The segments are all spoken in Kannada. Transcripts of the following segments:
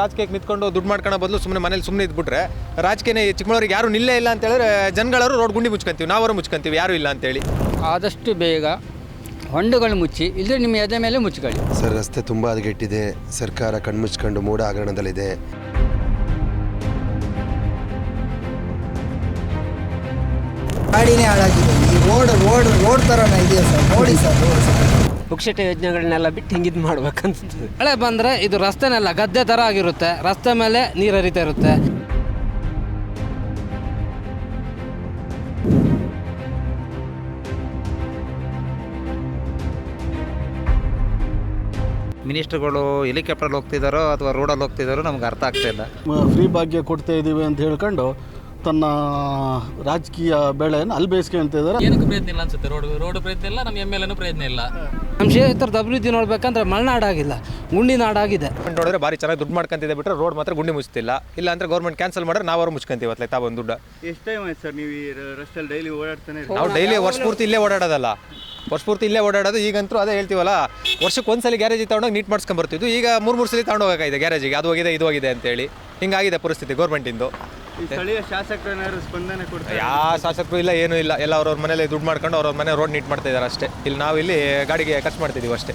ರಾಜಕೀಯಕ್ಕೆ ನಿಂತ್ಕೊಂಡು ದುಡ್ಡು ಮಾಡ್ಕೊಳ್ಳೋ ಬದಲು ಸುಮ್ಮನೆ ಮನೇಲಿ ಸುಮ್ಮನೆ ಇದ್ಬಿಟ್ರೆ ರಾಜಕೀಯ ಚಿಕ್ಕಮಗಳೂರಿಗೆ ಯಾರು ನಿಲ್ಲೇ ಇಲ್ಲ ಅಂತ ಹೇಳಿದ್ರೆ ಜನಗಳವರು ರೋಡ್ ಗುಂಡಿ ಮುಚ್ಕೊಂತೀವಿ ನಾವರು ಮುಚ್ಕೊಂತೀವಿ ಯಾರು ಇಲ್ಲ ಅಂತೇಳಿ ಆದಷ್ಟು ಬೇಗ ಹೊಂಡಗಳು ಮುಚ್ಚಿ ಇಲ್ಲದ್ರೆ ನಿಮ್ಮ ಎದೆ ಮೇಲೆ ಮುಚ್ಕೊಳ್ಳಿ. ಸರ್ ರಸ್ತೆ ತುಂಬ ಹದಗೆಟ್ಟಿದೆ. ಸರ್ಕಾರ ಕಣ್ಮುಚ್ಕೊಂಡು ಮೂಡ ಹಗರಣದಲ್ಲಿದೆ. ಗಾಡಿನೇ ಹಾಳಾಗಿದೆ. ಈ ರೋಡ್ ರೋಡ್ ರೋಡ್ ಥರನೇ ಇದೆಯಾ ಸರ್? ನೋಡಿ ಸರ್ ರೋಡ್ ಸರ್. ಪುಕ್ಷಟ ಯೋಜನೆಗಳನ್ನೆಲ್ಲ ಬಿಟ್ಟು ಹಿಂಗಿದ್ ಮಾಡ್ಬೇಕಂತ ಮಳೆ ಬಂದರೆ ಇದು ರಸ್ತೆನೆಲ್ಲ ಗದ್ದೆ ಥರ ಆಗಿರುತ್ತೆ. ರಸ್ತೆ ಮೇಲೆ ನೀರು ಹರಿತಾ ಇರುತ್ತೆ. ಮಿನಿಸ್ಟ್ರುಗಳು ಹೆಲಿಕಾಪ್ಟರ್ ಹೋಗ್ತಿದ್ದಾರೋ ಅಥವಾ ರೋಡಲ್ಲಿ ಹೋಗ್ತಿದ್ದಾರೋ ನಮ್ಗೆ ಅರ್ಥ ಆಗ್ತಾ ಇಲ್ಲ. ಫ್ರೀ ಭಾಗ್ಯ ಕೊಡ್ತಾ ಇದ್ದೀವಿ ಅಂತ ಹೇಳ್ಕೊಂಡು ತನ್ನ ರಾಜಕೀಯ ಬೆಳೆಯನ್ನು ಅಲ್ಲಿ ಬೇಯಿಸ್ಕೊಂತಿದ್ದಾರೆ ಏನಕ್ಕೆ ಪ್ರಯತ್ನ ಇಲ್ಲ ಅನ್ಸುತ್ತೆ ರೋಡ್ ರೋಡ್ ಪ್ರಯತ್ನ ಇಲ್ಲ ನಮ್ಮ ಎಂ ಎಲ್ ಎನೂ ಪ್ರಯತ್ನ ಇಲ್ಲ. ನಮ್ಮ ಕ್ಷೇತ್ರದ ಅಭಿವೃದ್ಧಿ ನೋಡ್ಬೇಕಂದ್ರೆ ಮಲೆನಾಡಾಗಿಲ್ಲ ಗುಂಡಿ ನಾಡಾಗಿದೆ. ನೋಡಿದ್ರೆ ಭಾರಿ ಚೆನ್ನಾಗಿ ದುಡ್ಡು ಮಾಡ್ಕೊಂತಿದೆ ಬಿಟ್ಟರೆ ರೋಡ್ ಮಾತ್ರ ಗುಂಡಿ ಮುಚ್ಚುತ್ತಿಲ್ಲ ಇಲ್ಲ ಅಂದ್ರೆ ಗೌರ್ಮೆಂಟ್ ಕ್ಯಾನ್ಸಲ್ ಮಾಡಿದ್ರೆ ನಾವು ಮುಚ್ಕೊಂತೀವಿ ಅಲ್ಲಿ ತಾ ಒಂದು ದುಡ್ಡು. ಎಷ್ಟು ಟೈಮ್ ಆಯ್ತು ಸರ್ ನೀವು ಈ ರಸ್ತೆಯಲ್ಲಿ ಡೈಲಿ ಓಡಾಡ್ತಾನೆ ನಾವು ಡೈಲಿ ವರ್ಷ ಪೂರ್ತಿ ಇಲ್ಲೇ ಓಡಾಡೋದಲ್ಲ. ವರ್ಷ ಪೂರ್ತಿ ಇಲ್ಲೇ ಓಡಾಡೋದು ಈಗಂತೂ ಅದೇ ಹೇಳ್ತೀವಲ್ಲ ವರ್ಷಕ್ಕೆ ಒಂದ್ಸಲ ಗ್ಯಾರೇಜ್ ತಗೊಂಡೋಗಿ ನೀಟ್ ಮಾಡ್ಸ್ಕೊಂಡ್ ಬರ್ತಿದ್ವಿ ಈಗ ಮೂರು ಮೂರು ಸಲ ತಗೊಂಡೋಗಾಗಿದೆ ಗ್ಯಾರೇಜಿಗೆ ಅದು ಹೋಗಿದೆ ಇದು ಹೋಗಿದೆ ಅಂತೇಳಿ. ಹಿಂಗಾಗಿದೆ ಪರಿಸ್ಥಿತಿ ಗೌರ್ಮೆಂಟಿಂದು ಸ್ಥಳೀಯ ಶಾಸಕರು ಏನಾದ್ರು ಸ್ಪಂದನೆ ಕೊಡ್ತಾರೆ? ಯಾವ ಶಾಸಕರು ಇಲ್ಲ ಏನೂ ಇಲ್ಲ. ಎಲ್ಲ ಅವ್ರವ್ರ ಮನೇಲಿ ದುಡ್ಡು ಮಾಡ್ಕೊಂಡು ಅವ್ರವ್ರ ಮನೆ ರೋಡ್ ನೀಟ್ ಮಾಡ್ತಾ ಇದ್ದಾರೆ ಅಷ್ಟೇ. ಇಲ್ಲಿ ನಾವು ಇಲ್ಲಿ ಗಾಡಿಗೆ ಖರ್ಚು ಮಾಡ್ತಿದೀವಿ ಅಷ್ಟೇ.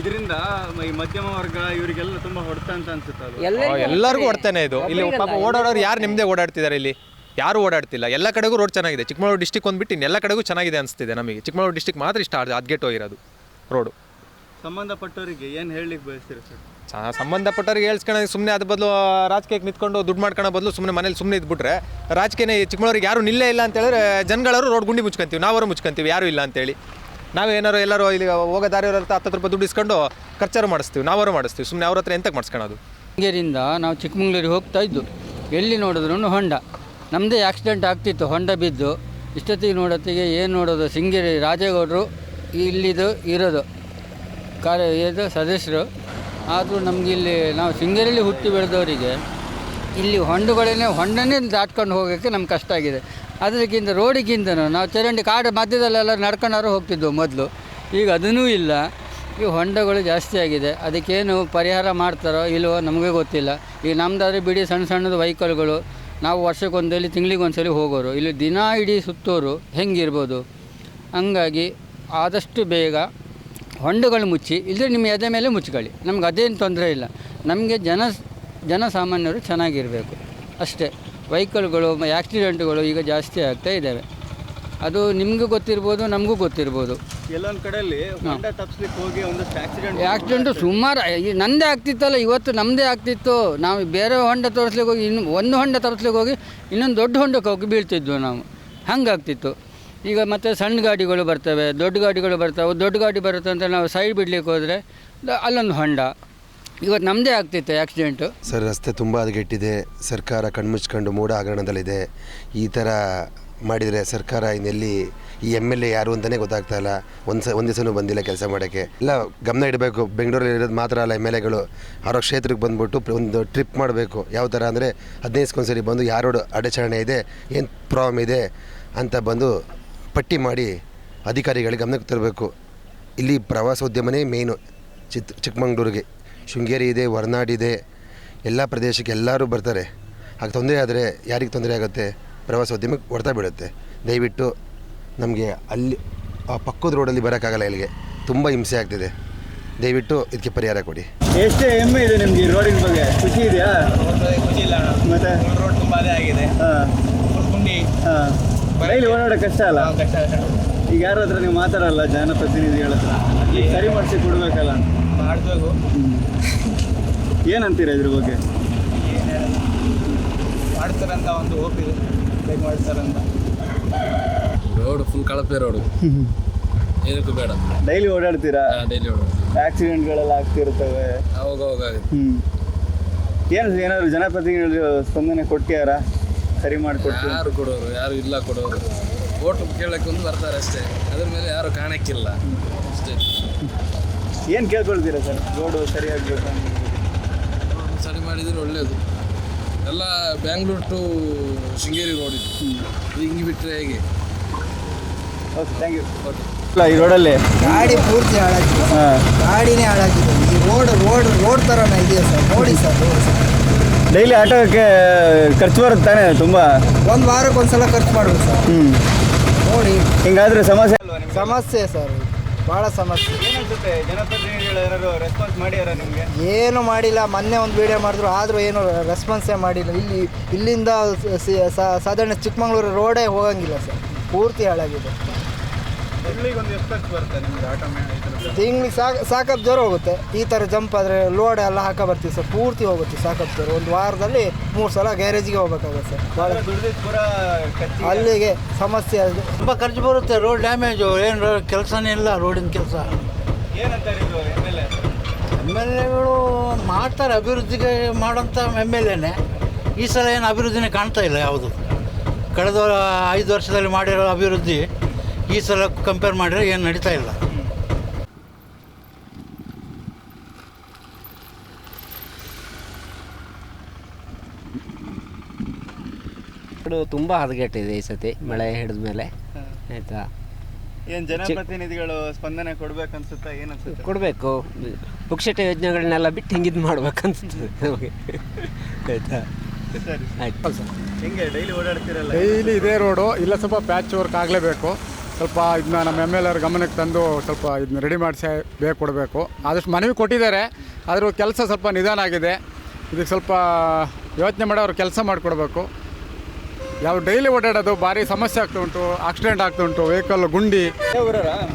ಇದರಿಂದ ಈ ಮಧ್ಯಮ ವರ್ಗ ಇವರಿಗೆಲ್ಲ ತುಂಬಾ ಹೊಡೆತ ಅಂತ ಅನ್ಸುತ್ತೆ ಅದು. ಆ, ಎಲ್ಲರಿಗೂ ಹೊಡ್ತಾನೆ ಇದು. ಇಲ್ಲಿ ಪಾಪ ಓಡಾಡೋರು ಯಾರು ನಿಮ್ಮದೇ ಓಡಾಡ್ತಿದ್ದಾರೆ ಇಲ್ಲಿ? ಯಾರು ಓಡಾಡ್ತಿಲ್ಲ. ಎಲ್ಲ ಕಡೆಗೂ ರೋಡ್ ಚೆನ್ನಾಗಿದೆ. ಚಿಕ್ಕಮಗಳೂರು ಡಿಸ್ಟಿಕ್ ಒಂದ್ಬಿಟ್ಟು ಇನ್ನೆಲ್ಲ ಎಲ್ಲ ಕಡೆಗೂ ಚೆನ್ನಾಗಿದೆ ಅನಿಸ್ತಿದೆ ನಮಗೆ. ಚಿಕ್ಕಮಗಳೂರು ಡಿಸ್ಟಿಕ್ ಮಾತ್ರ ಇಷ್ಟ ಅದ್ಗೆಟ್ ಹೋಗಿರೋದು ರೋಡು ಸಂಬಂಧಪಟ್ಟವರಿಗೆ ಏನು ಹೇಳಲಿಕ್ಕೆ ಬಯಸ್ತೀರಾ ಸರ್? ಚ- ಸಂಬಂಧಪಟ್ಟವ್ರಿಗೆ ಹೇಳ್ಸ್ಕೊಂಡು ಸುಮ್ಮನೆ ಅದ್ರ ಬದಲು ರಾಜಕೀಯಕ್ಕೆ ನಿಂತ್ಕೊಂಡು ದುಡ್ಡು ಮಾಡ್ಕೊಳ್ಳೋ ಬದಲು ಸುಮ್ಮನೆ ಮನೇಲಿ ಸುಮ್ಮನೆ ಇದ್ಬಿಟ್ರೆ ರಾಜಕೀಯ ಚಿಕ್ಕಮಗಳೂರಿಗೆ ಯಾರು ನಿಲ್ಲೇ ಇಲ್ಲ ಅಂತ ಹೇಳಿದ್ರೆ ಜನಗಳವರು ರೋಡ್ ಗುಂಡಿ ಮುಚ್ಕೊಂತೀವಿ, ನಾವರು ಮುಚ್ಕೊಂತೀವಿ, ಯಾರು ಇಲ್ಲ ಅಂತೇಳಿ. ನಾವೇನಾರು ಎಲ್ಲರೂ ಇಲ್ಲಿ ಹೋಗೋ ದಾರಿಯವ್ರ ಹತ್ರ ಹತ್ತು ರೂಪಾಯಿ ದುಡ್ಡು ಇಸ್ಕೊಂಡು ಖರ್ಚಾರು ಮಾಡಿಸ್ತೀವಿ, ನಾವರು ಮಾಡಿಸ್ತೀವಿ ಸುಮ್ಮನೆ ಅವ್ರ ಹತ್ರ ಎಂತಕ್ಕೆ ಮಾಡಿಸ್ಕೊಳ್ಳೋದು ಹಿಂಗೇರಿಂದ ನಾವು ಚಿಕ್ಕಮಂಗ್ಳೂರಿಗೆ ಹೋಗ್ತಾ ಇದ್ದು ಎಲ್ಲಿ ನೋಡಿದ್ರು ಹೊಂಡ. ನಮ್ಮದೇ ಆಕ್ಸಿಡೆಂಟ್ ಆಗ್ತಿತ್ತು, ಹೊಂಡ ಬಿದ್ದು. ಇಷ್ಟೊತ್ತಿಗೆ ನೋಡೋತ್ತಿಗೆ ಏನು ನೋಡೋದು ಸಿಂಗೇರಿ ರಾಜೇಗೌಡರು ಇಲ್ಲಿದು ಇರೋದು. ಕಾರ್ಯ ಇದು ಸದಸ್ಯರು. ಆದರೂ ನಮಗಿಲ್ಲಿ ನಾವು ಸಿಂಗರಲ್ಲಿ ಹುಟ್ಟಿ ಬೆಳೆದವರಿಗೆ ಇಲ್ಲಿ ಹೊಂಡಗಳನ್ನೇ ಹೊಂಡನೇ ದಾಟ್ಕೊಂಡು ಹೋಗೋಕ್ಕೆ ನಮ್ಗೆ ಕಷ್ಟ ಆಗಿದೆ. ಅದಕ್ಕಿಂತ ರೋಡಿಗಿಂತನೂ ನಾವು ಚರಂಡಿ ಕಾಡು ಮಧ್ಯದಲ್ಲೆಲ್ಲ ನಡ್ಕೊಂಡಾರು ಹೋಗ್ತಿದ್ದೆವು ಮೊದಲು. ಈಗ ಅದನ್ನೂ ಇಲ್ಲ. ಈ ಹೊಂಡಗಳು ಜಾಸ್ತಿ ಆಗಿದೆ. ಅದಕ್ಕೇನು ಪರಿಹಾರ ಮಾಡ್ತಾರೋ ಇಲ್ಲವೋ ನಮಗೆ ಗೊತ್ತಿಲ್ಲ. ಈಗ ನಮ್ಮದಾದ್ರೆ ಬಿಡಿ ಸಣ್ಣ ಸಣ್ಣದು ವೆಹಿಕಲ್ಗಳು ನಾವು ವರ್ಷಕ್ಕೊಂದಲ್ಲಿ ತಿಂಗಳಿಗೆ ಒಂದ್ಸಲಿ ಹೋಗೋರು. ಇಲ್ಲಿ ದಿನ ಇಡೀ ಸುತ್ತೋರು ಹೆಂಗಿರ್ಬೋದು? ಹಂಗಾಗಿ ಆದಷ್ಟು ಬೇಗ ಹೊಂಡಗಳು ಮುಚ್ಚಿ ಇಲ್ಲದ್ರೆ ನಿಮ್ಮ ಎದೆ ಮೇಲೆ ಮುಚ್ಕೊಳ್ಳಿ. ನಮ್ಗೆ ಅದೇನು ತೊಂದರೆ ಇಲ್ಲ. ನಮಗೆ ಜನ ಜನಸಾಮಾನ್ಯರು ಚೆನ್ನಾಗಿರಬೇಕು. ಅಷ್ಟೇ. ವೆಹಿಕಲ್ಗಳು ಆ್ಯಕ್ಸಿಡೆಂಟ್ಗಳು ಈಗ ಜಾಸ್ತಿ ಆಗ್ತಾ ಇದ್ದಾವೆ. ಅದು ನಿಮಗೂ ಗೊತ್ತಿರ್ಬೋದು ನಮಗೂ ಗೊತ್ತಿರ್ಬೋದು. ಎಲ್ಲೊಂದ್ ಕಡೆಯಲ್ಲಿ ತಪ್ಪಿಸ್ಲಿಕ್ಕೆ ಹೋಗಿ ಒಂದಷ್ಟು ಆಕ್ಸಿಡೆಂಟ್ ಆಕ್ಸಿಡೆಂಟು ಸುಮಾರು ನಂದೇ ಆಗ್ತಿತ್ತಲ್ಲ ಇವತ್ತು ನಮ್ಮದೇ ಆಗ್ತಿತ್ತು. ನಾವು ಬೇರೆ ಹೊಂಡ ತೋರಿಸ್ಲಿಕ್ಕೆ ಹೋಗಿ ಇನ್ನು ಒಂದು ಹೊಂಡ ತೋರಿಸ್ಲಿಕ್ಕೆ ಹೋಗಿ ಇನ್ನೊಂದು ದೊಡ್ಡ ಹೊಂಡಕ್ಕೆ ಹೋಗಿ ಬೀಳ್ತಿದ್ವು ನಾವು. ಹಂಗಾಗ್ತಿತ್ತು. ಈಗ ಮತ್ತೆ ಸಣ್ಣ ಗಾಡಿಗಳು ಬರ್ತವೆ, ದೊಡ್ಡ ಗಾಡಿಗಳು ಬರ್ತವೆ, ದೊಡ್ಡ ಗಾಡಿ ಬರುತ್ತೆ ಅಂತ ನಾವು ಸೈಡ್ ಬಿಡ್ಲಿಕ್ಕೆ ಹೋದರೆ ಅಲ್ಲೊಂದು ಹೊಂಡ. ಇವತ್ತು ನಮ್ಮದೇ ಆಗ್ತಿತ್ತು ಆಕ್ಸಿಡೆಂಟು ಸರ್, ರಸ್ತೆ ತುಂಬ ಹದಗೆಟ್ಟಿದೆ. ಸರ್ಕಾರ ಕಣ್ಮುಚ್ಕೊಂಡು ಮೂಡ ಹಗರಣದಲ್ಲಿದೆ. ಈ ಥರ ಮಾಡಿದರೆ ಸರ್ಕಾರ ಇನ್ನೆಲ್ಲಿ ಈ ಎಂ ಎಲ್ ಎ ಯಾರು ಅಂತಲೇ ಗೊತ್ತಾಗ್ತಾ ಇಲ್ಲ. ಒಂದು ಸ ಒಂದು ದಿವಸನೂ ಬಂದಿಲ್ಲ ಕೆಲಸ ಮಾಡೋಕ್ಕೆ. ಇಲ್ಲ ಗಮನ ಇಡಬೇಕು. ಬೆಂಗಳೂರಲ್ಲಿ ಇರೋದು ಮಾತ್ರ ಅಲ್ಲ ಎಂ ಎಲ್ ಎಗಳು ಅವರ ಕ್ಷೇತ್ರಕ್ಕೆ ಬಂದುಬಿಟ್ಟು ಒಂದು ಟ್ರಿಪ್ ಮಾಡಬೇಕು. ಯಾವ ಥರ ಅಂದರೆ ಹದಿನೈದು ಸರಿ ಬಂದು ಯಾರೋಡು ಅಡಚಣೆ ಇದೆ, ಏನು ಪ್ರಾಬ್ಲಮ್ ಇದೆ ಅಂತ ಬಂದು ಪಟ್ಟಿ ಮಾಡಿ ಅಧಿಕಾರಿಗಳಿಗೆ ಗಮನಕ್ಕೆ ತರಬೇಕು. ಇಲ್ಲಿ ಪ್ರವಾಸೋದ್ಯಮನೇ ಮೇಯ್ನು ಚಿತ್ ಚಿಕ್ಕಮಂಗ್ಳೂರಿಗೆ. ಶೃಂಗೇರಿ ಇದೆ ಹೊರನಾಡು ಇದೆ ಎಲ್ಲ ಪ್ರದೇಶಕ್ಕೆ ಎಲ್ಲರೂ ಬರ್ತಾರೆ. ಹಾಗೆ ತೊಂದರೆ ಆದರೆ ಯಾರಿಗೆ ತೊಂದರೆ ಆಗುತ್ತೆ? ಪ್ರವಾಸೋದ್ಯಮಕ್ಕೆ ಹೊಡ್ತಾ ಬೀಳುತ್ತೆ. ದಯವಿಟ್ಟು ನಮಗೆ ಅಲ್ಲಿ ಆ ಪಕ್ಕದ ರೋಡಲ್ಲಿ ಬರೋಕ್ಕಾಗಲ್ಲ ಇಲ್ಲಿಗೆ. ತುಂಬ ಹಿಂಸೆ ಆಗ್ತಿದೆ. ದಯವಿಟ್ಟು ಇದಕ್ಕೆ ಪರಿಹಾರ ಕೊಡಿ. ಎಷ್ಟೇ ಹೆಮ್ಮೆ ಇದೆ ನಿಮಗೆ ಈ ರೋಡಿನ ಬಗ್ಗೆ. ಖುಷಿ ಇದೆಯಾ? ಮತ್ತೆ ರೋಡ್ ತುಂಬಾ ಆಗಿದೆ. ಆಗಿದೆ ಹಾಂ. ಡೈಲಿ ಓಡಾಡೋ ಕಷ್ಟ ಅಲ್ಲ? ಈಗ ಯಾರ ಹತ್ರ ನೀವು ಮಾತಾಡಲ್ಲ ಜನಪ್ರತಿನಿಧಿಗಳ ಹತ್ರ? ಈಗ ಸರಿ ಮಾಡಿಸಿ ಕೊಡ್ಬೇಕಲ್ಲ? ಮಾಡಬೇಕು. ಏನಂತೀರ ಇದ್ರ ಬಗ್ಗೆ? ಮಾಡ್ತಾರಂತ ಒಂದು ಹೋಪ್ ಇದೆ. ಹೇಗೆ ಮಾಡ್ತಾರಂತ? ರೋಡ್ ಫುಲ್ ಕಳಪೆ ರೋಡು ಏನಕ್ಕೂ ಬೇಡ. ಡೈಲಿ ಓಡಾಡ್ತೀರಾ? ಡೈಲಿ ರೋಡ್ ಆಕ್ಸಿಡೆಂಟ್ಗಳೆಲ್ಲ ಆಗ್ತಿರ್ತವೆ. ಅವಾಗ ಅವಾಗ ಹ್ಞೂ ಏನು ಏನಾದ್ರು ಜನಪ್ರತಿನಿಧಿಗಳು ಸ್ಪಂದನೆ ಕೊಟ್ಟ್ಯಾರ ಸರಿ ಮಾಡಿಕೊಡ್ತೀವಿ ಯಾರು ಕೊಡೋರು ಯಾರು ಇಲ್ಲ ಕೊಡೋರು. ಓಟು ಕೇಳಕ್ಕೆ ಒಂದು ಬರ್ತಾರೆ ಅಷ್ಟೇ. ಅದ್ರ ಮೇಲೆ ಯಾರು ಕಾಣಕ್ಕಿಲ್ಲ. ಅಷ್ಟೇ. ಏನು ಕೇಳ್ಕೊಳ್ತೀರಾ ಸರ್? ರೋಡು ಸರಿಯಾಗಬೇಕು ರೋಡ್ ಸರಿ ಮಾಡಿದ್ರೆ ಒಳ್ಳೆಯದು ಎಲ್ಲ ಬ್ಯಾಂಗ್ಳೂರ್ ಟು ಶೃಂಗೇರಿ ರೋಡ್ ಇದು. ಹಿಂಗೆ ಬಿಟ್ಟರೆ ಹೇಗೆ? ಓಕೆ ಥ್ಯಾಂಕ್ ಯು ಇಲ್ಲ ಈ ರೋಡಲ್ಲಿ. ಗಾಡಿ ಪೂರ್ತಿ ಹಾಳಾಗಿದೆ. ಹಾಂ. ಗಾಡಿನೇ ಹಾಳಾಗಿದೆ. ಈ ರೋಡ್ ರೋಡ್ ರೋಡ್ ಥರನೇ ಇದೆಯಾ ಸರ್ ನೋಡಿ ಸರ್. ಡೈಲಿ ಆಟೋಕ್ಕೆ ಖರ್ಚು ಬರುತ್ತೆ ತಾನೇ ತುಂಬ? ಒಂದು ವಾರಕ್ಕೆ ಒಂದ್ಸಲ ಖರ್ಚು ಮಾಡ್ಬೇಕು ಸರ್. ಹ್ಞೂ ನೋಡಿ. ಹಿಂಗಾದ್ರೆ ಸಮಸ್ಯೆ ಅಲ್ವಾ ನಿಮ್ಗೆ? ಸಮಸ್ಯೆ ಸರ್ ಭಾಳ ಸಮಸ್ಯೆ. ಏನನ್ಸುತ್ತೆ? ಜನಪ್ರತಿನಿಧಿಗಳು ಏನಾದ್ರು ರೆಸ್ಪಾನ್ಸ್ ಮಾಡ್ಯಾರ ನಿಮಗೆ? ಏನು ಮಾಡಿಲ್ಲ ಮೊನ್ನೆ ಒಂದು ವಿಡಿಯೋ ಮಾಡಿದ್ರು ಆದರೂ ಏನು ರೆಸ್ಪಾನ್ಸೇ ಮಾಡಿಲ್ಲ. ಇಲ್ಲಿ ಇಲ್ಲಿಂದ ಸಿ- ಸಾ- ಸಾಧಾರಣ ಚಿಕ್ಕಮಂಗ್ಳೂರು ರೋಡೇ ಹೋಗಂಗಿಲ್ಲ ಸರ್. ಪೂರ್ತಿ ಹಾಳಾಗಿದೆ. ತಿಂಗಳಿಗೆ ಒಂದು ಎಷ್ಟು ಖರ್ಚು ಬರುತ್ತೆ ನಿಮ್ಗೆ ಆಟೋ ತಿಂಗ್ಳಿಗೆ ಸಾಕು ಸಾಕಪ್ ಜ್ವರ ಹೋಗುತ್ತೆ. ಈ ಥರ ಜಂಪ್ ಆದರೆ ಲೋಡ್ ಎಲ್ಲ ಹಾಕ ಬರ್ತೀವಿ ಸರ್ ಪೂರ್ತಿ ಹೋಗುತ್ತೆ ಸಾಕಪ್ ಜ್ವರ. ಒಂದು ವಾರದಲ್ಲಿ ಮೂರು ಸಲ ಗ್ಯಾರೇಜಿಗೆ ಹೋಗ್ಬೇಕಾಗುತ್ತೆ ಸರ್. ಭಾಳ ಅಲ್ಲಿಗೆ ಸಮಸ್ಯೆ ಅದು. ತುಂಬ ಖರ್ಚು ಬರುತ್ತೆ ರೋಡ್ ಡ್ಯಾಮೇಜು ಏನು ಕೆಲಸನೇ ಇಲ್ಲ ರೋಡಿನ ಕೆಲಸ. ಏನಂತಾರೆ ಇದು M L A M L ಎಗಳು ಮಾಡ್ತಾರೆ ಅಭಿವೃದ್ಧಿಗೆ ಮಾಡೋಂಥ ಎಂ ಎಲ್ ಎನೇ ಈ ಸಲ ಏನು ಅಭಿವೃದ್ಧಿನೇ ಕಾಣ್ತಾ ಇಲ್ಲ ಯಾವುದು. ಕಳೆದ ಐದು ವರ್ಷದಲ್ಲಿ ಮಾಡಿರೋ ಅಭಿವೃದ್ಧಿ ಈ ಸಲ ಕಂಪೇರ್ ಮಾಡಿದ್ರೆ ಏನು ನಡೀತಾ ಇಲ್ಲ ರೋಡು ತುಂಬ ಹದಗೆಟ್ಟಿದೆ ಈ ಸತಿ ಮಳೆ ಹಿಡಿದ ಮೇಲೆ. ಆಯಿತಾ? ಏನು ಜನಪ್ರತಿನಿಧಿಗಳು ಸ್ಪಂದನೆ ಕೊಡ್ಬೇಕು ಅನ್ಸುತ್ತಾ ಏನು ಅನ್ಸುತ್ತೆ? ಕೊಡಬೇಕು. ಪುಕ್ಷಟ ಯೋಜನೆಗಳನ್ನೆಲ್ಲ ಬಿಟ್ಟು ಹಿಂಗಿದ್ ಮಾಡ್ಬೇಕನ್ಸುತ್ತೆ ನಮಗೆ. ಆಯಿತಾ? ಸರಿ ಆಯ್ತು. ಹೆಂಗೆ ಡೈಲಿ ಓಡಾಡ್ತಿರಲ್ಲ? ಡೈಲಿ ಇದೇ ರೋಡು ಇಲ್ಲ ಸ್ವಲ್ಪ ಪ್ಯಾಚ್ ವರ್ಕ್ ಆಗಲೇಬೇಕು. ಸ್ವಲ್ಪ ಇದನ್ನ ನಮ್ಮ ಎಂ ಎಲ್ ಆರ್ ಗಮನಕ್ಕೆ ತಂದು ಸ್ವಲ್ಪ ಇದನ್ನ ರೆಡಿ ಮಾಡಿಸಿ ಬೇಕು ಕೊಡಬೇಕು. ಆದಷ್ಟು ಮನವಿ ಕೊಟ್ಟಿದ್ದಾರೆ ಆದರೂ ಕೆಲಸ ಸ್ವಲ್ಪ ನಿಧಾನ ಆಗಿದೆ. ಇದಕ್ಕೆ ಸ್ವಲ್ಪ ಯೋಚನೆ ಮಾಡಿ ಅವ್ರು ಕೆಲಸ ಮಾಡಿಕೊಡ್ಬೇಕು. ಯಾವ ಡೈಲಿ ಓಡಾಡೋದು ಭಾರಿ ಸಮಸ್ಯೆ ಆಗ್ತಾ ಉಂಟು ಆಕ್ಸಿಡೆಂಟ್ ಆಗ್ತಾ ಉಂಟು ವೆಹಿಕಲ್ ಗುಂಡಿ.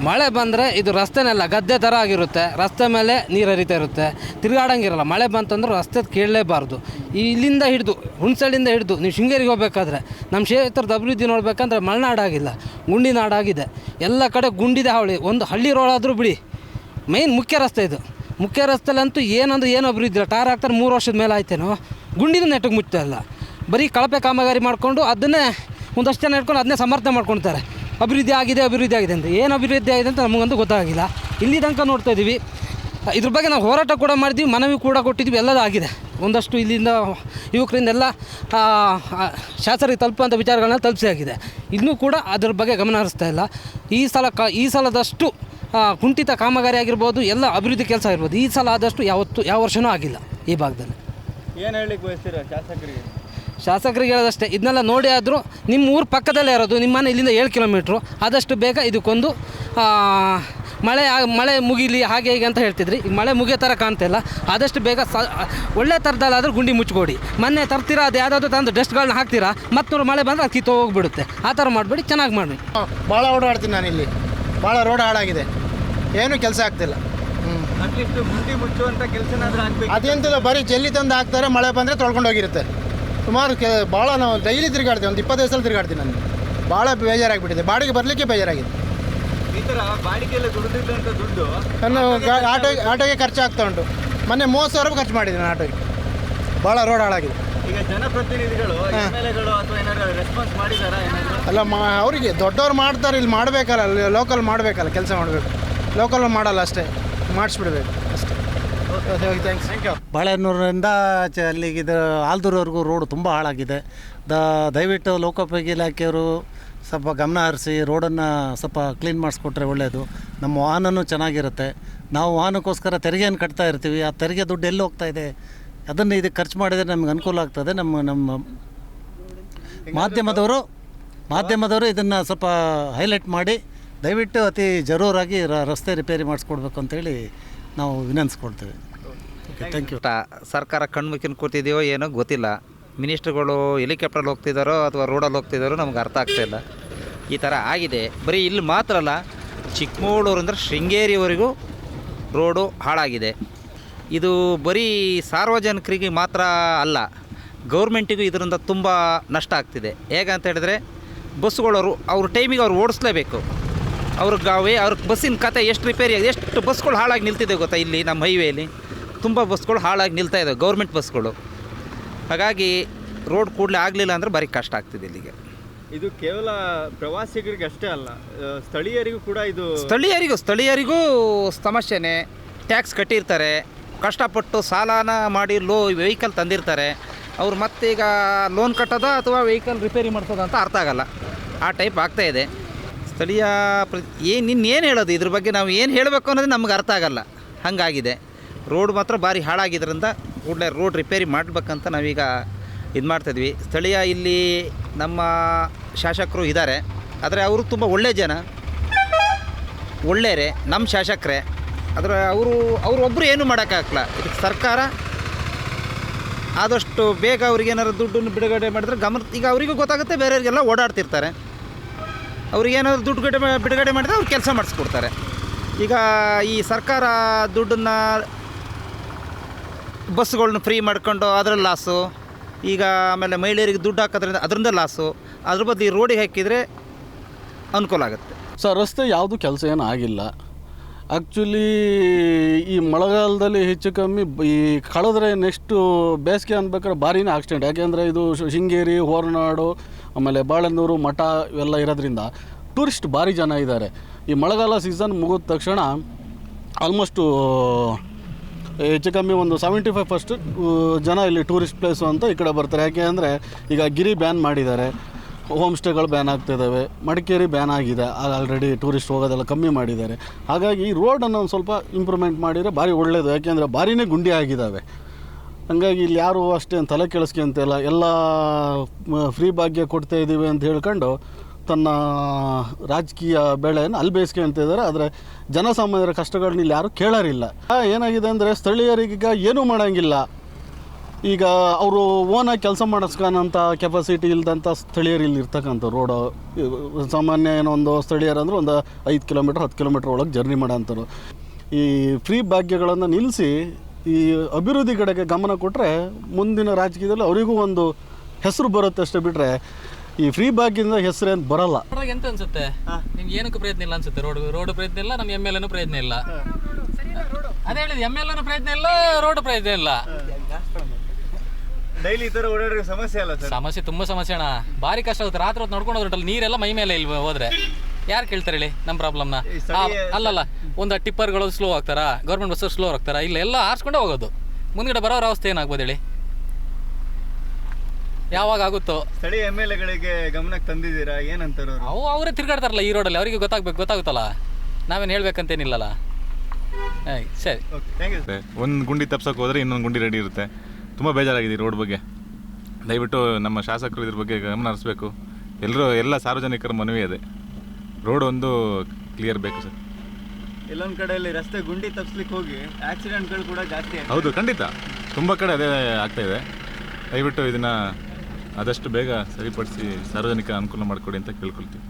ಮಳೆ ಬಂದರೆ ಇದು ರಸ್ತೆನೆಲ್ಲ, ಗದ್ದೆ ಥರ ಆಗಿರುತ್ತೆ. ರಸ್ತೆ ಮೇಲೆ ನೀರು ಹರಿತಾ ಇರುತ್ತೆ. ತಿರುಗಾಡಂಗಿರಲ್ಲ, ಮಳೆ ಬಂತಂದ್ರೆ ರಸ್ತೆ ಕೇಳಲೇಬಾರ್ದು. ಇಲ್ಲಿಂದ ಹಿಡಿದು ಹುಣಸಳಿಂದ ಹಿಡಿದು, ನೀವು ಶೃಂಗೇರಿಗೆ ಹೋಗ್ಬೇಕಾದ್ರೆ ನಮ್ಮ ಕ್ಷೇತ್ರದ ಅಭಿವೃದ್ಧಿ ನೋಡ್ಬೇಕಂದ್ರೆ ಮಲೆನಾಡಾಗಿಲ್ಲ ಗುಂಡಿ ನಾಡಾಗಿದೆ ಎಲ್ಲ ಕಡೆ ಗುಂಡಿದೆ ಹಾವಳಿ, ಒಂದು ಹಳ್ಳಿ ರೋಡಾದರೂ ಬಿಡಿ. ಮೈನ್ ಮುಖ್ಯ ರಸ್ತೆ ಇದು. ಮುಖ್ಯ ರಸ್ತೆಲಂತೂ ಏನಂದ್ರೆ ಏನು ಅಭಿವೃದ್ಧಿ ಇಲ್ಲ. ಟಾರ್ ಹಾಕ್ತಾರೆ ಮೂರು ವರ್ಷದ ಮೇಲೆ ಆಯ್ತೇನೋ. ಗುಂಡಿನ ನೆಟ್ಟಗೆ ಮುಚ್ತಾ ಇಲ್ಲ. ಬರೀ ಕಳಪೆ ಕಾಮಗಾರಿ ಮಾಡಿಕೊಂಡು ಅದನ್ನೇ ಒಂದಷ್ಟು ಜನ ಇಟ್ಕೊಂಡು ಅದನ್ನೇ ಸಮರ್ಥನೆ ಮಾಡ್ಕೊಳ್ತಾರೆ. ಅಭಿವೃದ್ಧಿ ಆಗಿದೆ ಅಭಿವೃದ್ಧಿ ಆಗಿದೆ ಅಂತ. ಏನು ಅಭಿವೃದ್ಧಿ ಆಗಿದೆ ಅಂತ ನಮಗಂತೂ ಗೊತ್ತಾಗಿಲ್ಲ. ಇಲ್ಲಿ ತನಕ ನೋಡ್ತಾ ಇದ್ದೀವಿ ಇದ್ರ ಬಗ್ಗೆ ನಾವು ಹೋರಾಟ ಕೂಡ ಮಾಡಿದ್ವಿ, ಮನವಿ ಕೂಡ ಕೊಟ್ಟಿದ್ವಿ, ಎಲ್ಲದೂ ಆಗಿದೆ. ಒಂದಷ್ಟು ಇಲ್ಲಿಂದ ಯುವಕರಿಂದೆಲ್ಲ ಶಾಸಕರಿಗೆ ತಲುಪುವಂಥ ವಿಚಾರಗಳನ್ನ ತಲುಪಿಸಿ ಆಗಿದೆ. ಇನ್ನೂ ಕೂಡ ಅದ್ರ ಬಗ್ಗೆ ಗಮನ ಹರಿಸ್ತಾ ಇಲ್ಲ. ಈ ಸಲ ಕ, ಈ ಸಲದಷ್ಟು ಕುಂಠಿತ ಕಾಮಗಾರಿ ಆಗಿರ್ಬೋದು ಎಲ್ಲ ಅಭಿವೃದ್ಧಿ ಕೆಲಸ ಆಗಿರ್ಬೋದು ಈ ಸಲ ಆದಷ್ಟು ಯಾವತ್ತು ಯಾವ ವರ್ಷವೂ ಆಗಿಲ್ಲ ಈ ಭಾಗದಲ್ಲಿ. ಏನು ಹೇಳಲಿಕ್ಕೆ ಬಯಸ್ತೀರಾ ಶಾಸಕರಿಗೆ? ಶಾಸಕರಿಗೆ ಹೇಳೋದಷ್ಟೇ ಇದನ್ನೆಲ್ಲ ನೋಡಿ ಆದರೂ ನಿಮ್ಮ ಊರು ಪಕ್ಕದಲ್ಲೇ ಇರೋದು ನಿಮ್ಮ ಮನೆ ಇಲ್ಲಿಂದ ಏಳು ಕಿಲೋಮೀಟ್ರು ಆದಷ್ಟು ಬೇಗ ಇದಕ್ಕೊಂದು ಆ, ಮಳೆ ಮಳೆ ಮುಗಿಲಿ ಹಾಗೆ ಹೀಗೆ ಅಂತ ಹೇಳ್ತಿದ್ರಿ. ಈಗ ಮಳೆ ಮುಗಿಯೋ ಥರ ಕಾಣ್ತಿಲ್ಲ ಆದಷ್ಟು ಬೇಗ ಸ ಒಳ್ಳೆ ಥರದಲ್ಲಾದರೂ ಗುಂಡಿ ಮುಚ್ಕೊಡಿ. ಮೊನ್ನೆ ತರ್ತೀರಾ ಅದು ಯಾವುದಾದ್ರು ತಂದು ಡಸ್ಟ್ಗಳನ್ನ ಹಾಕ್ತೀರಾ ಮತ್ತೆ ಮಳೆ ಬಂದರೆ ಅದು ಕಿತ್ತು ಹೋಗ್ಬಿಡುತ್ತೆ ಆ ಥರ ಮಾಡಿಬಿಡಿ ಚೆನ್ನಾಗಿ ಮಾಡಿ ಭಾಳ ಓಡಾಡ್ತೀನಿ ನಾನಿಲ್ಲಿ. ಭಾಳ ರೋಡ್ ಹಾಳಾಗಿದೆ. ಏನು ಕೆಲಸ ಆಗ್ತಿಲ್ಲ. ಅಟ್ಲೀಸ್ಟ್ ಗುಂಡಿ ಮುಚ್ಚುವಂಥ ಕೆಲಸನಾದ್ರೂ ಆಗಬೇಕು. ಅದೆಂತಿಲ್ಲ ಬರೀ ಜಲ್ಲಿ ತಂದು ಹಾಕ್ತಾರೆ ಮಳೆ ಬಂದರೆ ತೊಳ್ಕೊಂಡು ಹೋಗಿರುತ್ತೆ. ಸುಮಾರು ಕೆ ಭಾಳ ನಾವು ಡೈಲಿ ತಿರುಗಾಡ್ತೀವಿ ಒಂದು ಇಪ್ಪತ್ತೈದು ಸಲ ತಿರುಗಾಡ್ತೀನಿ ನಾನು. ಭಾಳ ಬೇಜಾರಾಗಿಬಿಟ್ಟಿದೆ ಬಾಡಿಗೆ ಬರಲಿಕ್ಕೆ ಬೇಜಾರಾಗಿದೆ. ಈ ಥರ ಬಾಡಿಗೆಲ್ಲ ದುಡಿದಿದ್ದಂಥ ದುಡ್ಡು ನಾನು ಆಟೋ ಆಟೋಗೆ ಖರ್ಚು ಆಗ್ತಾ ಉಂಟು. ಮೊನ್ನೆ ಮೂವತ್ತು ಸಾವಿರ ರೂಪಾಯಿ ಖರ್ಚು ಮಾಡಿದ್ದೀನಿ ನಾನು ಆಟೋಗೆ. ಭಾಳ ರೋಡ್ ಹಾಳಾಗಿದೆ. ಈಗ ಜನಪ್ರತಿನಿಧಿಗಳು ಎಂ ಅಥವಾ ಏನಾದ್ರು ರೆಸ್ಪಾನ್ಸ್ ಮಾಡಿದಾರಾ ಅಲ್ಲ ಮಾ ಅವರಿಗೆ ದೊಡ್ಡವ್ರು ಮಾಡ್ತಾರೆ ಇಲ್ಲಿ ಮಾಡಬೇಕಲ್ಲ ಲೋಕಲ್ ಮಾಡಬೇಕಲ್ಲ ಕೆಲಸ ಮಾಡಬೇಕು. ಲೋಕಲ್ ಮಾಡಲ್ಲ ಅಷ್ಟೇ. ಮಾಡಿಸ್ಬಿಡ್ಬೇಕು ಅಷ್ಟೇ. ಓಕೆ ಥ್ಯಾಂಕ್ಸ್ ಥ್ಯಾಂಕ್ ಯು ಬಾಳೆಹೊನ್ನೂರಿಂದ ಅಲ್ಲಿಗೆ ಇದು ಆಲ್ದೂರವರೆಗೂ ರೋಡ್ ತುಂಬ ಹಾಳಾಗಿದೆ. ದ ದಯವಿಟ್ಟು ಲೋಕೋಪಯೋಗಿ ಇಲಾಖೆಯವರು ಸ್ವಲ್ಪ ಗಮನ ಹರಿಸಿ ರೋಡನ್ನು ಸ್ವಲ್ಪ ಕ್ಲೀನ್ ಮಾಡಿಸ್ಕೊಟ್ರೆ ಒಳ್ಳೆಯದು ನಮ್ಮ ವಾಹನನೂ ಚೆನ್ನಾಗಿರುತ್ತೆ. ನಾವು ವಾಹನಕ್ಕೋಸ್ಕರ ತೆರಿಗೆಯನ್ನು ಕಟ್ತಾ ಇರ್ತೀವಿ. ಆ ತೆರಿಗೆ ದುಡ್ಡು ಎಲ್ಲಿ ಹೋಗ್ತಾ ಇದೆ? ಅದನ್ನು ಇದಕ್ಕೆ ಖರ್ಚು ಮಾಡಿದರೆ ನಮ್ಗೆ ಅನುಕೂಲ ಆಗ್ತದೆ. ನಮ್ಮ ನಮ್ಮ ಮಾಧ್ಯಮದವರು ಮಾಧ್ಯಮದವರು ಇದನ್ನು ಸ್ವಲ್ಪ ಹೈಲೈಟ್ ಮಾಡಿ ದಯವಿಟ್ಟು ಅತಿ ಜರೂರಾಗಿ ರಸ್ತೆ ರಿಪೇರಿ ಮಾಡಿಸ್ಕೊಡ್ಬೇಕು ಅಂತೇಳಿ ನಾವು ವಿನಂತಿಸ್ಕೊಳ್ತೇವೆ. ಓಕೆ ಥ್ಯಾಂಕ್ ಯು ಸರ್ಕಾರ ಕಣ್ಮುಖಿನ ಕೂತಿದೆಯೋ ಏನೋ ಗೊತ್ತಿಲ್ಲ. ಮಿನಿಸ್ಟ್ರುಗಳು ಹೆಲಿಕಾಪ್ಟ್ರಲ್ಲಿ ಹೋಗ್ತಿದ್ದಾರೋ ಅಥವಾ ರೋಡಲ್ಲಿ ಹೋಗ್ತಿದ್ದಾರೋ ನಮ್ಗೆ ಅರ್ಥ ಆಗ್ತಾಯಿಲ್ಲ ಈ ಥರ ಆಗಿದೆ. ಬರೀ ಇಲ್ಲಿ ಮಾತ್ರ ಅಲ್ಲ ಚಿಕ್ಕಮಗಳೂರು ಅಂದರೆ ಶೃಂಗೇರಿವರೆಗೂ ರೋಡು ಹಾಳಾಗಿದೆ. ಇದು ಬರೀ ಸಾರ್ವಜನಿಕರಿಗೆ ಮಾತ್ರ ಅಲ್ಲ, ಗೌರ್ಮೆಂಟಿಗೂ ಇದರಿಂದ ತುಂಬ ನಷ್ಟ ಆಗ್ತಿದೆ. ಹೇಗಂತ ಹೇಳಿದ್ರೆ, ಬಸ್ಸುಗಳವರು ಅವ್ರ ಟೈಮಿಗೆ ಅವ್ರು ಓಡಿಸ್ಲೇಬೇಕು. ಅವ್ರಿಗೆ ಅವೇ ಅವ್ರ ಬಸ್ಸಿನ ಕತೆ ಎಷ್ಟು ರಿಪೇರಿ ಆಗಿದೆ ಎಷ್ಟು ಬಸ್ಗಳು ಹಾಳಾಗಿ ನಿಲ್ತಿದೆ ಗೊತ್ತಾ ಇಲ್ಲಿ ನಮ್ಮ ಹೈವೇಲಿ ತುಂಬ ಬಸ್ಗಳು ಹಾಳಾಗಿ ನಿಲ್ತಾ ಇದ್ದಾವೆ ಗೌರ್ಮೆಂಟ್ ಬಸ್ಗಳು. ಹಾಗಾಗಿ ರೋಡ್ ಕೂಡಲೇ ಆಗಲಿಲ್ಲ ಅಂದರೆ ಭಾರಿ ಕಷ್ಟ ಆಗ್ತಿದೆ ಇಲ್ಲಿಗೆ. ಇದು ಕೇವಲ ಪ್ರವಾಸಿಗರಿಗೆ ಅಷ್ಟೇ ಅಲ್ಲ ಸ್ಥಳೀಯರಿಗೂ ಕೂಡ ಇದು ಸ್ಥಳೀಯರಿಗೂ ಸ್ಥಳೀಯರಿಗೂ ಸಮಸ್ಯೆನೇ. ಟ್ಯಾಕ್ಸ್ ಕಟ್ಟಿರ್ತಾರೆ ಕಷ್ಟಪಟ್ಟು ಸಾಲನ ಮಾಡಿ ಲೋ ವೆಹಿಕಲ್ ತಂದಿರ್ತಾರೆ. ಅವ್ರು ಮತ್ತೀಗ ಲೋನ್ ಕಟ್ಟೋದ ಅಥವಾ ವೆಹಿಕಲ್ ರಿಪೇರಿ ಮಾಡ್ತದ ಅಂತ ಅರ್ಥ ಆಗಲ್ಲ. ಆ ಟೈಪ್ ಆಗ್ತಾ ಇದೆ. ಸ್ಥಳೀಯ ಪ್ರ ಏನು ಇನ್ನೇನು ಹೇಳೋದು? ಇದ್ರ ಬಗ್ಗೆ ನಾವು ಏನು ಹೇಳಬೇಕು ಅನ್ನೋದು ನಮ್ಗೆ ಅರ್ಥ ಆಗಲ್ಲ. ಹಾಗಾಗಿದೆ. ರೋಡ್ ಮಾತ್ರ ಭಾರಿ ಹಾಳಾಗಿದ್ದರಿಂದ ಕೂಡಲೇ ರೋಡ್ ರಿಪೇರಿ ಮಾಡಬೇಕಂತ ನಾವೀಗ ಇದು ಮಾಡ್ತಾಯಿದ್ವಿ ಸ್ಥಳೀಯ ಇಲ್ಲಿ ನಮ್ಮ ಶಾಸಕರು ಇದ್ದಾರೆ ಆದರೆ ಅವರು ತುಂಬ ಒಳ್ಳೆಯ ಜನ. ಒಳ್ಳೆಯರೇ ನಮ್ಮ ಶಾಸಕರೇ. ಆದರೆ ಅವರು ಅವರು ಒಬ್ಬರು ಏನು ಮಾಡೋಕ್ಕಾಗಲ್ಲ. ಇದಕ್ಕೆ ಸರ್ಕಾರ. ಆದಷ್ಟು ಬೇಗ ಅವ್ರಿಗೆ ಏನಾದ್ರು ದುಡ್ಡನ್ನು ಬಿಡುಗಡೆ ಮಾಡಿದ್ರೆ ಗಮನ ಈಗ ಅವರಿಗೂ ಗೊತ್ತಾಗುತ್ತೆ, ಬೇರೆಯವ್ರಿಗೆಲ್ಲ ಓಡಾಡ್ತಿರ್ತಾರೆ. ಅವ್ರಿಗೆ ಏನಾದ್ರು ದುಡ್ಡು ಗಡೆ ಬಿಡುಗಡೆ ಮಾಡಿದ್ರೆ ಅವ್ರು ಕೆಲಸ ಮಾಡಿಸ್ಕೊಡ್ತಾರೆ. ಈಗ ಈ ಸರ್ಕಾರ ದುಡ್ಡನ್ನು ಬಸ್ಗಳನ್ನ ಫ್ರೀ ಮಾಡ್ಕೊಂಡು ಅದರಲ್ಲಿ ಲಾಸು ಈಗ ಆಮೇಲೆ ಮಹಿಳೆಯರಿಗೆ ದುಡ್ಡು ಹಾಕೋದ್ರಿಂದ ಅದರಿಂದ ಲಾಸು ಅದ್ರ ಬದಲು ಈ ರೋಡಿಗೆ ಹಾಕಿದರೆ ಅನುಕೂಲ ಆಗುತ್ತೆ. ಸರ್, ರಸ್ತೆ ಯಾವುದು ಕೆಲಸ ಏನು ಆಗಿಲ್ಲ. ಆ್ಯಕ್ಚುಲಿ ಈ ಮಳೆಗಾಲದಲ್ಲಿ ಹೆಚ್ಚು ಕಮ್ಮಿ ಈ ಕಳೆದ್ರೆ ನೆಕ್ಸ್ಟು ಬೇಸಿಗೆ ಅನ್ಬೇಕಾದ್ರೆ ಭಾರಿನೇ ಆಕ್ಸಿಡೆಂಟ್ ಯಾಕೆಂದರೆ ಇದು ಶೃಂಗೇರಿ, ಹೊರನಾಡು ಆಮೇಲೆ ಬಾಳೆನೂರು ಮಠ ಇವೆಲ್ಲ ಇರೋದ್ರಿಂದ ಟೂರಿಸ್ಟ್ ಭಾರಿ ಜನ ಇದ್ದಾರೆ. ಈ ಮಳೆಗಾಲ ಸೀಸನ್ ಮುಗಿದ ತಕ್ಷಣ ಆಲ್ಮೋಸ್ಟು ಹೆಚ್ಚು ಕಮ್ಮಿ ಒಂದು ಸೆವೆಂಟಿ ಫೈವ್ ಪರ್ಸ್ಟ್ ಜನ ಇಲ್ಲಿ ಟೂರಿಸ್ಟ್ ಪ್ಲೇಸು ಅಂತ ಈ ಕಡೆ ಬರ್ತಾರೆ. ಯಾಕೆ ಅಂದರೆ ಈಗ ಗಿರಿ ಬ್ಯಾನ್ ಮಾಡಿದ್ದಾರೆ. ಹೋಮ್ ಸ್ಟೇಗಳು ಬ್ಯಾನ್ ಆಗ್ತಿದ್ದಾವೆ ಮಡಿಕೇರಿ ಬ್ಯಾನ್ ಆಗಿದೆ. ಆಲ್ರೆಡಿ ಟೂರಿಸ್ಟ್ ಹೋಗೋದೆಲ್ಲ ಕಮ್ಮಿ ಮಾಡಿದ್ದಾರೆ. ಹಾಗಾಗಿ ಈ ರೋಡನ್ನು ಒಂದು ಸ್ವಲ್ಪ ಇಂಪ್ರೂವ್ಮೆಂಟ್ ಮಾಡಿದರೆ ಭಾರಿ ಒಳ್ಳೆಯದು ಯಾಕೆಂದರೆ ಭಾರಿನೇ ಗುಂಡಿ ಆಗಿದ್ದಾವೆ. ಹಂಗಾಗಿ ಇಲ್ಲಿ ಯಾರು ಅಷ್ಟೇನು ತಲೆ ಕೆಡಿಸ್ಕೊಂತಿಲ್ಲ ಎಲ್ಲ ಫ್ರೀ ಭಾಗ್ಯ ಕೊಡ್ತಾ ಇದ್ದೀವಿ ಅಂತ ಹೇಳ್ಕೊಂಡು ತನ್ನ ರಾಜಕೀಯ ಬೆಳೆಯನ್ನು ಅಲ್ಲಿ ಬೇಯಿಸ್ಕೊಂತಿದ್ದಾರೆ ಆದರೆ ಜನಸಾಮಾನ್ಯರ ಕಷ್ಟಗಳನ್ನ ಇಲ್ಲಿ ಯಾರು ಕೇಳೋರಿಲ್ಲ. ಏನಾಗಿದೆ ಅಂದರೆ ಸ್ಥಳೀಯರಿಗೀಗ ಏನೂ ಮಾಡೋಂಗಿಲ್ಲ. ಈಗ ಅವರು ಓನಾಗಿ ಕೆಲಸ ಮಾಡಿಸ್ಕೊಳಂಥ ಕೆಪಾಸಿಟಿ ಇಲ್ಲದಂಥ ಸ್ಥಳೀಯರು ಇಲ್ಲಿ ಇರ್ತಕ್ಕಂಥ ರೋಡ್, ಸಾಮಾನ್ಯ ಏನೊಂದು ಸ್ಥಳೀಯರು ಅಂದ್ರೆ ಒಂದು ಐದು ಕಿಲೋಮೀಟ್ರ್, ಹತ್ತು ಕಿಲೋಮೀಟ್ರ್ ಒಳಗೆ ಜರ್ನಿ ಮಾಡೋಂಥವ್ರು. ಈ ಫ್ರೀ ಭಾಗ್ಯಗಳನ್ನು ನಿಲ್ಲಿಸಿ ಈ ಅಭಿವೃದ್ಧಿ ಕಡೆಗೆ ಗಮನ ಕೊಟ್ಟರೆ ಮುಂದಿನ ರಾಜಕೀಯದಲ್ಲಿ ಅವರಿಗೂ ಒಂದು ಹೆಸರು ಬರುತ್ತೆ ಅಷ್ಟೇ ಬಿಟ್ಟರೆ ಈ ಫ್ರೀ ಭಾಗ್ಯದಿಂದ ಹೆಸರೇನು ಬರಲ್ಲ. ಎಂತ ಅನ್ಸುತ್ತೆ? ನಿಮ್ಗೆ ಏನಕ್ಕೂ ಪ್ರಯತ್ನ ಇಲ್ಲ ಅನ್ಸುತ್ತೆ? ರೋಡ್ ರೋಡ್ ಪ್ರಯತ್ನ ಇಲ್ಲ ನಮ್ಮ ಎಂ ಎಲ್ ಎನು ಪ್ರಯತ್ನ ಇಲ್ಲ. ಅದೇ ಹೇಳಿದ್ ಎಂ ಎಲ್ ಎನು ಪ್ರಯತ್ನ ಇಲ್ಲ ರೋಡ್ ಪ್ರಯತ್ನ ಇಲ್ಲ. ಡೈಲಿ ಈ ಥರ ಓಡಾಡೋ ಸಮಸ್ಯೆ ಅಲ್ಲ ಸರ್? ಸಮಸ್ಯೆ ತುಂಬಾ ಸಮಸ್ಯೆ ಅಣ್ಣ. ಭಾರಿ ಕಷ್ಟ ಆಗುತ್ತೆ. ರಾತ್ರಿ ಹೊತ್ತು ನೋಡ್ಕೊಂಡು ಹೋದ್ರೆ ನೀರೆಲ್ಲ ಮೈ ಮೇಲೆ ಇಲ್ಲಿ ಹೋದ್ರೆ? ಯಾರು ಕೇಳ್ತಾರೆ ಹೇಳಿ ನಮ್ಮ ಪ್ರಾಬ್ಲಮ್ನ ಅಲ್ಲಲ್ಲ ಒಂದು ಟಿಪ್ಪರ್ಗಳು ಸ್ಲೋ ಆಗ್ತಾರಾ? ಗೌರ್ಮೆಂಟ್ ಬಸ್ಸು ಸ್ಲೋ ಆಗ್ತಾರ? ಇಲ್ಲ ಎಲ್ಲ ಆರಿಸ್ಕೊಂಡೇ ಹೋಗೋದು. ಮುಂದ್ಗಡೆ ಬರೋರ ಅವಸ್ಥೆ ಏನಾಗ್ಬೋದು ಹೇಳಿ? ಯಾವಾಗ ಆಗುತ್ತೋ? ಸ್ಥಳೀಯ ಎಂ ಎಲ್ ಎಗಳಿಗೆ ಗಮನಕ್ಕೆ ತಂದಿದ್ದೀರಾ? ಏನಂತಾರ ಅವರು? ಅವು ಅವರೇ ತಿರ್ಗಾಡ್ತಾರಲ್ಲ ಈ ರೋಡಲ್ಲಿ ಅವರಿಗೆ ಗೊತ್ತಾಗ್ಬೇಕು ಗೊತ್ತಾಗುತ್ತಲ್ಲ? ನಾವೇನು ಹೇಳ್ಬೇಕಂತೇನಿಲ್ಲಲ್ಲ? ಸರಿ. ಥ್ಯಾಂಕ್ ಯು ಒಂದು ಗುಂಡಿ ತಪ್ಸೋಕೆ ಹೋದರೆ ಇನ್ನೊಂದು ಗುಂಡಿ ರೆಡಿ ಇರುತ್ತೆ. ತುಂಬ ಬೇಜಾರಾಗಿದೆ ಈ ರೋಡ್ ಬಗ್ಗೆ. ದಯವಿಟ್ಟು ನಮ್ಮ ಶಾಸಕರು ಇದ್ರ ಬಗ್ಗೆ ಗಮನ ಹರಿಸ್ಬೇಕು. ಎಲ್ಲರೂ ಎಲ್ಲ ಸಾರ್ವಜನಿಕರ ಮನವಿ ಇದೆ ರೋಡ್ ಒಂದು ಕ್ಲಿಯರ್ ಬೇಕು ಸರ್. ಎಲ್ಲೊಂದು ಕಡೆಯಲ್ಲಿ ರಸ್ತೆ ಗುಂಡಿ ತಪ್ಪಿಸ್ಲಿಕ್ಕೆ ಹೋಗಿ ಆಕ್ಸಿಡೆಂಟ್ಗಳು ಕೂಡ ಜಾಸ್ತಿ ಹೌದು ಖಂಡಿತ. ತುಂಬ ಕಡೆ ಅದೇ ಆಗ್ತಾ ಇದೆ. ದಯವಿಟ್ಟು ಇದನ್ನು ಆದಷ್ಟು ಬೇಗ ಸರಿಪಡಿಸಿ ಸಾರ್ವಜನಿಕ ಅನುಕೂಲ ಮಾಡಿಕೊಡಿ ಅಂತ ಕೇಳ್ಕೊಳ್ತೀವಿ.